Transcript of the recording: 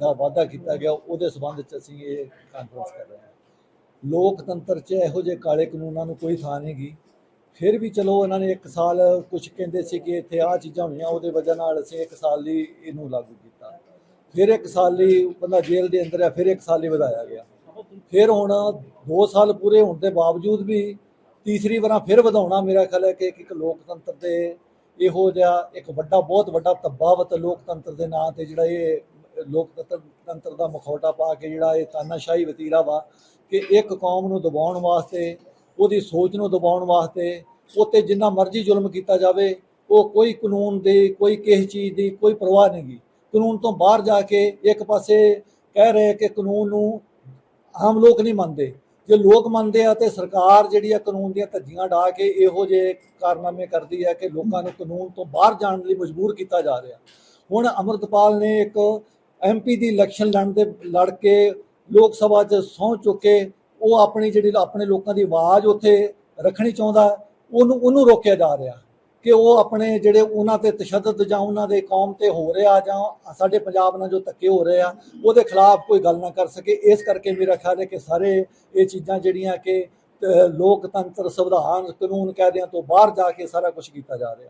ਦਾ ਵਾਅਦਾ ਕੀਤਾ ਗਿਆ, ਉਹਦੇ ਸਬੰਧ ਚ ਅਸੀਂ ਇਹ ਕਾਨਫਰੰਸ ਕਰ ਰਹੇ ਹਾਂ। ਲੋਕਤੰਤਰ 'ਚ ਇਹੋ ਜਿਹੇ ਕਾਲੇ ਕਾਨੂੰਨਾਂ ਨੂੰ ਕੋਈ ਥਾਂ ਨਹੀਂ ਫਿਰ ਵੀ ਚਲੋ ਇਹਨਾਂ ਨੇ ਇੱਕ ਸਾਲ ਕੁਝ ਕਹਿੰਦੇ ਸੀ ਕਿ ਇੱਥੇ ਆਹ ਚੀਜ਼ਾਂ ਹੋਈਆਂ, ਉਹਦੇ ਵਜ੍ਹਾ ਨਾਲ ਅਸੀਂ ਇੱਕ ਸਾਲ ਲਈ ਇਹਨੂੰ ਲਾਗੂ ਕੀਤਾ। ਫਿਰ ਇੱਕ ਸਾਲ ਲਈ ਬੰਦਾ ਜੇਲ੍ਹ ਦੇ ਅੰਦਰ ਆ, ਫਿਰ ਇੱਕ ਸਾਲ ਲਈ ਵਧਾਇਆ ਗਿਆ। ਫਿਰ ਹੁਣ 2 ਸਾਲ ਪੂਰੇ ਹੋਣ ਦੇ ਬਾਵਜੂਦ ਵੀ ਤੀਸਰੀ ਵਾਰਾਂ ਫਿਰ ਵਧਾਉਣਾ ਮੇਰਾ ਖਿਆਲ ਹੈ ਕਿ ਇੱਕ ਲੋਕਤੰਤਰ ਦੇ ਇਹੋ ਜਿਹਾ ਇੱਕ ਵੱਡਾ, ਬਹੁਤ ਵੱਡਾ ਤਬਾਵਤ ਲੋਕਤੰਤਰ ਦੇ ਨਾਂ ਤੇ ਜਿਹੜਾ ਇਹ ਲੋਕਤੰਤਰ ਤੰਤਰ ਦਾ ਮਖੌਟਾ ਪਾ ਕੇ ਜਿਹੜਾ ਇਹ ਤਾਨਾਸ਼ਾਹੀ ਵਤੀਰਾ ਵਾ ਕਿ ਇੱਕ ਕੌਮ ਨੂੰ ਦਬਾਉਣ ਵਾਸਤੇ, ਉਹਦੀ ਸੋਚ ਨੂੰ ਦਬਾਉਣ ਵਾਸਤੇ, ਉੱਤੇ ਜਿੰਨਾ ਮਰਜ਼ੀ ਜ਼ੁਲਮ ਕੀਤਾ ਜਾਵੇ, ਉਹ ਕੋਈ ਕਾਨੂੰਨ ਦੀ, ਕੋਈ ਕਿਸੇ ਚੀਜ਼ ਦੀ ਕੋਈ ਪਰਵਾਹ ਨਹੀਂ ਕਾਨੂੰਨ ਤੋਂ ਬਾਹਰ ਜਾ ਕੇ ਇੱਕ ਪਾਸੇ ਕਹਿ ਰਹੇ ਕਿ ਕਾਨੂੰਨ ਨੂੰ ਆਮ ਲੋਕ ਨਹੀਂ ਮੰਨਦੇ। ਜੇ ਲੋਕ ਮੰਨਦੇ ਆ ਤੇ ਸਰਕਾਰ ਜਿਹੜੀ ਆ ਕਾਨੂੰਨ ਦੀਆਂ ਧੱਜੀਆਂ ਢਾ ਕੇ ਇਹੋ ਜਿਹੇ ਕਾਰਨਾਮੇ ਕਰਦੀ ਹੈ ਕਿ ਲੋਕਾਂ ਨੂੰ ਕਾਨੂੰਨ ਤੋਂ ਬਾਹਰ ਜਾਣ ਲਈ ਮਜਬੂਰ ਕੀਤਾ ਜਾ ਰਿਹਾ। ਹੁਣ ਅਮਰਤਪਾਲ ਨੇ ਇੱਕ ਐਮਪੀ ਦੀ ਇਲੈਕਸ਼ਨ ਲੜਨ ਦੇ, ਲੜ ਕੇ ਲੋਕ ਸਭਾ 'ਚ ਸਹੁੰ ਚੁੱਕੇ ਉਹ ਆਪਣੀ ਜਿਹੜੀ, ਆਪਣੇ ਲੋਕਾਂ ਦੀ ਆਵਾਜ਼ ਉੱਥੇ ਰੱਖਣੀ ਚਾਹੁੰਦਾ, ਉਹਨੂੰ ਉਹਨੂੰ ਰੋਕਿਆ ਜਾ ਰਿਹਾ ਕਿ ਉਹ ਆਪਣੇ ਜਿਹੜੇ ਉਹਨਾਂ ਤੇ ਤਸ਼ੱਦਦ ਜਾਂ ਉਹਨਾਂ ਦੇ ਕੌਮ ਤੇ ਹੋ ਰਿਹਾ ਜਾਂ ਸਾਡੇ ਪੰਜਾਬ ਨਾਲ ਜੋ ਧੱਕੇ ਹੋ ਰਹੇ ਆ, ਉਹਦੇ ਖਿਲਾਫ ਕੋਈ ਗੱਲ ਨਾ ਕਰ ਸਕੇ। ਇਸ ਕਰਕੇ ਮੇਰਾ ਖਿਆਲ ਹੈ ਕਿ ਸਾਰੇ ਇਹ ਚੀਜ਼ਾਂ ਜਿਹੜੀਆਂ ਕਿ ਲੋਕਤੰਤਰ, ਸੰਵਿਧਾਨ ਕਾਨੂੰਨ ਕਾਇਦਿਆਂ ਤੋਂ ਬਾਹਰ ਜਾ ਕੇ ਸਾਰਾ ਕੁਝ ਕੀਤਾ ਜਾ ਰਿਹਾ।